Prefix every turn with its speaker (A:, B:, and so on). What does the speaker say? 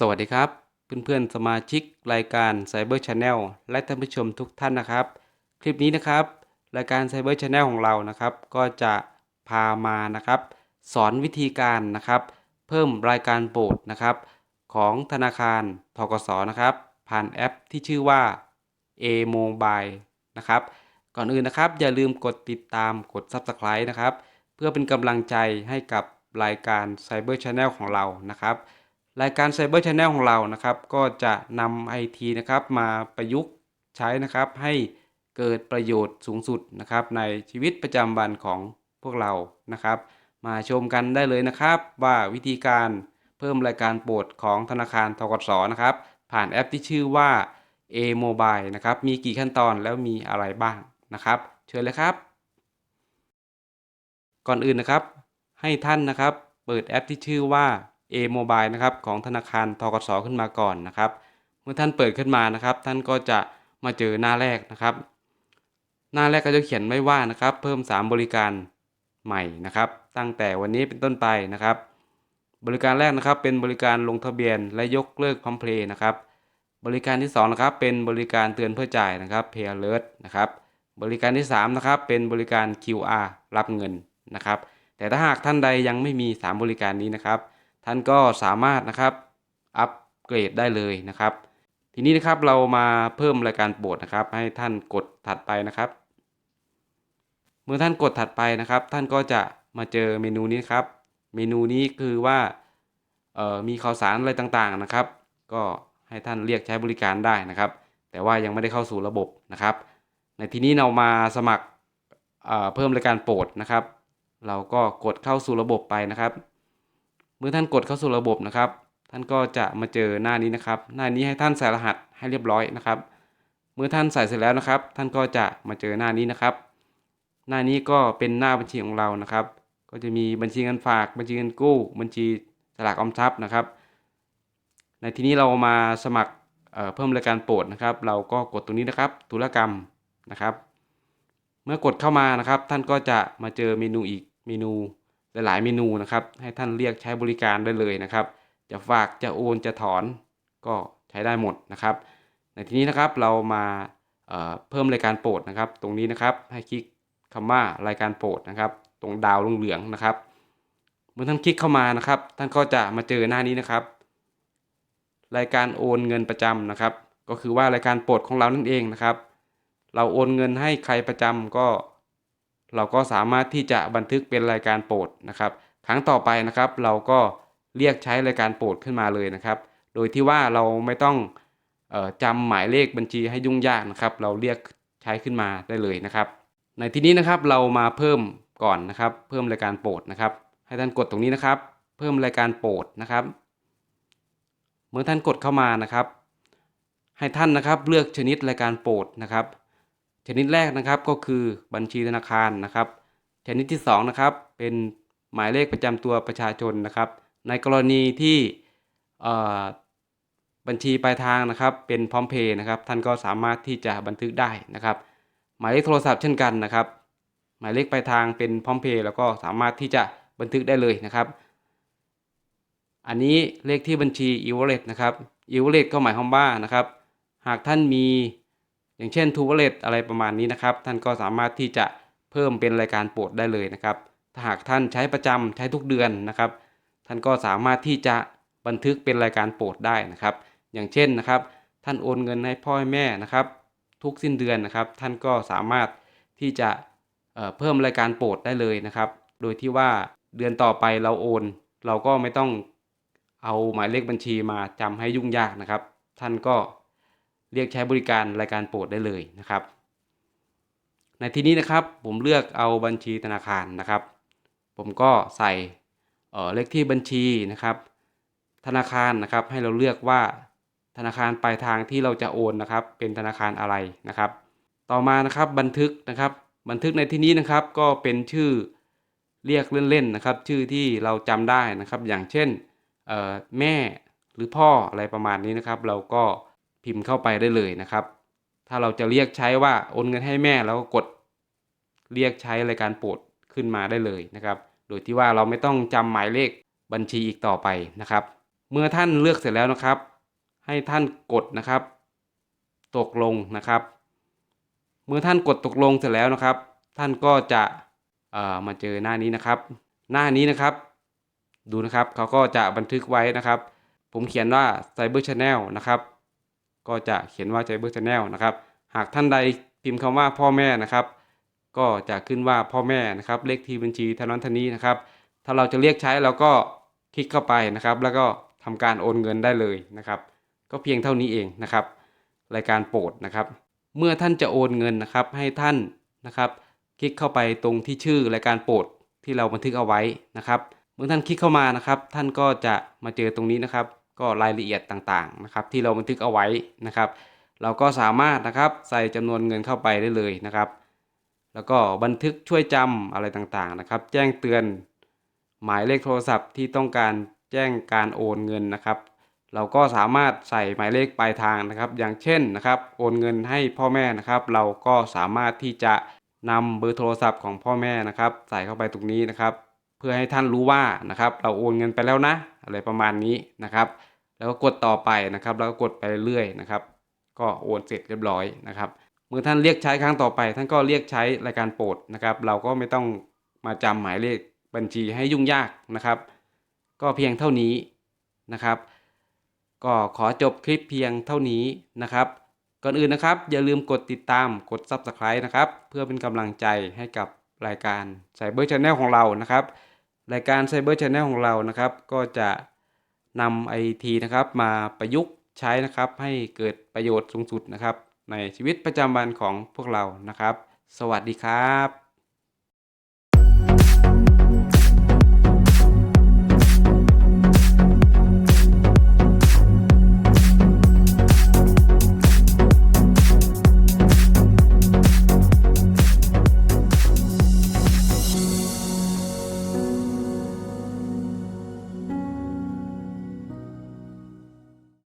A: สวัสดีครับ เพื่อนๆสมาชิกรายการ Cyber Channel และท่านผู้ชมทุกท่านนะครับ คลิปนี้นะครับ รายการ Cyber Channel ของเรานะครับ ก็จะพามานะครับ สอนวิธีการนะครับ เพิ่มรายการโปรดนะครับ ของธนาคารทกสนะครับ ผ่านแอปที่ชื่อว่า A Mobile นะครับ ก่อนอื่นนะครับ อย่าลืมกดติดตามกด Subscribe นะครับ เพื่อเป็นกำลังใจให้กับรายการ Cyber Channel ของเรานะครับ รายการ Cyber Channel ของเรานะครับ ก็จะนำไอทีนะครับมาประยุกต์ใช้นะครับให้เกิดประโยชน์สูงสุดนะครับในชีวิตประจำวันของพวกเรานะครับ มาชมกันได้เลยนะครับว่าวิธีการเพิ่มรายการโปรดของธนาคารทกสนะครับ ผ่านแอปที่ชื่อว่า A Mobile นะครับ มีกี่ขั้นตอนแล้วมีอะไรบ้างนะครับ เชิญเลยครับ ก่อนอื่นนะครับ ให้ท่านนะครับ เปิดแอปที่ชื่อว่า A Mobile นะครับของธนาคารทกสขึ้นมาก่อนนะครับ เมื่อท่านเปิดขึ้นมานะครับ ท่านก็จะมาเจอหน้าแรกนะครับ หน้าแรกก็จะเขียนไว้ว่านะครับ เพิ่ม 3 บริการใหม่นะครับ ตั้งแต่วันนี้เป็นต้นไปนะครับ บริการแรกนะครับเป็นบริการลงทะเบียนและยกเลิกพร้อมเพลย์นะครับ บริการที่2นะครับเป็นบริการเตือนเพื่อจ่ายนะครับ Pay Alert นะครับบริการที่3นะครับเป็นบริการ QR รับเงินนะครับ แต่ถ้าหากท่านใดยังไม่มี 3 บริการนี้นะครับ ท่านก็สามารถนะครับอัปเกรดได้เลยนะครับ ทีนี้นะครับเรามาเพิ่มรายการโปรดนะครับ ให้ท่านกดถัดไปนะครับ เมื่อท่านกดถัดไปนะครับ ท่านก็จะมาเจอเมนูนี้ครับ เมนูนี้คือว่าเอ่อมีข่าวสารอะไรต่างๆนะครับ ก็ให้ท่านเรียกใช้บริการได้นะครับ แต่ว่ายังไม่ได้เข้าสู่ระบบนะครับ ในที่นี้เรามาสมัครเอ่อเพิ่มรายการโปรดนะครับ เราก็กดเข้าสู่ระบบไปนะครับ เมื่อท่านกดเข้าสู่ระบบนะครับ ท่านก็จะมาเจอหน้านี้นะครับ หน้านี้ให้ท่านใส่รหัสให้เรียบร้อยนะครับ เมื่อท่านใส่เสร็จแล้วนะครับ ท่านก็จะมาเจอหน้านี้นะครับ หน้านี้ก็เป็นหน้าบัญชีของเรานะครับ ก็จะมีบัญชีเงินฝาก บัญชีเงินกู้ บัญชีสลากออมทรัพย์นะครับ ในที่นี้เรามาสมัครเเพิ่มรายการโปรดนะครับ เราก็กดตรงนี้นะครับธุรกรรมนะครับ เมื่อกดเข้ามานะครับ ท่านก็จะมาเจอเมนูอีกเมนู หลายๆเมนูนะครับ ให้ท่านเรียกใช้บริการได้เลยนะครับ จะฝากจะโอนจะถอนก็ใช้ได้หมดนะครับ ในที่นี้นะครับเรามาเเพิ่มรายการโปรดนะครับ ตรงนี้นะครับให้คลิกคำว่ารายการโปรดนะครับ ตรงดาวเหลืองๆนะครับ เมื่อท่านคลิกเข้ามานะครับ ท่านก็จะมาเจอหน้านี้นะครับ รายการโอนเงินประจำนะครับ ก็คือว่ารายการโปรดของเรานั่นเองนะครับ เราโอนเงินให้ใครประจำก็ เราก็สามารถที่จะบันทึกเป็นรายการโปรดนะครับ ครั้งต่อไปนะครับ เราก็เรียกใช้รายการโปรดขึ้นมาเลยนะครับ โดยที่ว่าเราไม่ต้องออจำหมายเลขบัญชีให้ยุ่งยากนะครับ เราเรียกใช้ขึ้นมาได้เลยนะครับ ในที่นี้นะครับเรามาเพิ่มก่อนนะครับ เพิ่มรายการโปรดนะครับ ให้ท่านกดตรงนี้นะครับ เพิ่มรายการโปรดนะครับ เมื่อท่านกดเข้ามานะครับ ให้ท่านนะครับเลือกชนิดรายการโปรดนะครับ ชนิดแรกนะครับก็คือบัญชีธนาคารนะครับ ชนิดที่2นะครับเป็นหมายเลขประจำตัวประชาชนนะครับ ในกรณีที่บัญชีปลายทางนะครับ เป็นพร้อมเพย์นะครับ ท่านก็สามารถที่จะบันทึกได้นะครับ หมายเลขโทรศัพท์เช่นกันนะครับ หมายเลขปลายทางเป็นพร้อมเพย์แล้วก็สามารถที่จะบันทึกได้เลยนะครับ อันนี้เลขที่บัญชี e-wallet นะครับ e-wallet ก็หมายความว่านะครับ หากท่านมี อย่างเช่น t ู wallet อะไรประมาณนี้นะครับ ท่านก็สามารถที่จะเพิ่มเป็นรายการโปรดได้เลยนะครับ ถ้าหากท่านใช้ประจำใช้ทุกเดือนนะครับ ท่านก็สามารถที่จะบันทึกเป็นรายการโปรดได้นะครับ อย่างเช่นนะครับ ท่านโอนเงินให้พ่อให้แม่นะครับ ทุกสิ้นเดือนนะครับ ท่านก็สามารถที่จะเเพิ่มรายการโปรดได้เลยนะครับ โดยที่ว่าเดือนต่อไปเราโอน เราก็ไม่ต้องเอาหมายเลขบัญชีมาจำให้ยุ่งยากนะครับ ท่านก็ เรียกใช้บริการรายการโปรดได้เลยนะครับ ในที่นี้นะครับผมเลือกเอาบัญชีธนาคารนะครับ ผมก็ใส่เออเลขที่บัญชีนะครับ ธนาคารนะครับให้เราเลือกว่าธนาคารปลายทางที่เราจะโอนนะครับ เป็นธนาคารอะไรนะครับ ต่อมานะครับบันทึกนะครับ บันทึกในที่นี้นะครับก็เป็นชื่อเรียกเล่นๆนะครับ ชื่อที่เราจำได้นะครับ อย่างเช่นแม่หรือพ่ออะไรประมาณนี้นะครับ เราก็ พิมพ์เข้าไปได้เลยนะครับ ถ้าเราจะเรียกใช้ว่าโอนเงินให้แม่เราก็กดเรียกใช้รายการโปรดขึ้นมาได้เลยนะครับ โดยที่ว่าเราไม่ต้องจำหมายเลขบัญชีอีกต่อไปนะครับ เมื่อท่านเลือกเสร็จแล้วนะครับ ให้ท่านกดนะครับ ตกลงนะครับ เมื่อท่านกดตกลงเสร็จแล้วนะครับ ท่านก็จะเอ่อมาเจอหน้านี้นะครับ หน้านี้นะครับ ดูนะครับเขาก็จะบันทึกไว้นะครับ ผมเขียนว่า Cyber Channel นะครับ ก็จะเขียนว่า Cyber Channel นะครับ หากท่านใดพิมพ์คำว่าพ่อแม่นะครับ ก็จะขึ้นว่าพ่อแม่นะครับ เลขที่บัญชีเท่านั้นเท่านี้นะครับ ถ้าเราจะเรียกใช้เราก็คลิกเข้าไปนะครับ แล้วก็ทำการโอนเงินได้เลยนะครับ ก็เพียงเท่านี้เองนะครับ รายการโปรดนะครับ เมื่อท่านจะโอนเงินนะครับ ให้ท่านนะครับคลิกเข้าไปตรงที่ชื่อรายการโปรดที่เราบันทึกเอาไว้นะครับ เมื่อท่านคลิกเข้ามานะครับ ท่านก็จะมาเจอตรงนี้นะครับ ก็รายละเอียดต่างๆนะครับที่เราบันทึกเอาไว้นะครับ เราก็สามารถนะครับใส่จำนวนเงินเข้าไปได้เลยนะครับ แล้วก็บันทึกช่วยจำอะไรต่างๆนะครับ แจ้งเตือนหมายเลขโทรศัพท์ที่ต้องการแจ้งการโอนเงินนะครับ เราก็สามารถใส่หมายเลขปลายทางนะครับ อย่างเช่นนะครับโอนเงินให้พ่อแม่นะครับ เราก็สามารถที่จะนำเบอร์โทรศัพท์ของพ่อแม่นะครับ ใส่เข้าไปตรงนี้นะครับ เพื่อให้ท่านรู้ว่านะครับ เราโอนเงินไปแล้วนะ อะไรประมาณนี้นะครับ แล้วก็กดต่อไปนะครับ แล้วก็กดไปเรื่อยๆนะครับ ก็โอนเสร็จเรียบร้อยนะครับเมื่อท่านเรียกใช้ครั้งต่อไป ท่านก็เรียกใช้รายการโปรดนะครับ เราก็ไม่ต้องมาจำหมายเลขบัญชีให้ยุ่งยากนะครับ ก็เพียงเท่านี้นะครับ ก็ขอจบคลิปเพียงเท่านี้นะครับ ก่อนอื่นนะครับ อย่าลืมกดติดตามกด Subscribe นะครับ เพื่อเป็นกำลังใจให้กับรายการ Cyber Channel ของเรานะครับ รายการ Cyber Channel ของเรานะครับ ก็จะนำไอทีนะครับมาประยุกต์ใช้นะครับให้เกิดประโยชน์สูงสุดนะครับ ในชีวิตประจำวันของพวกเรานะครับ สวัสดีครับ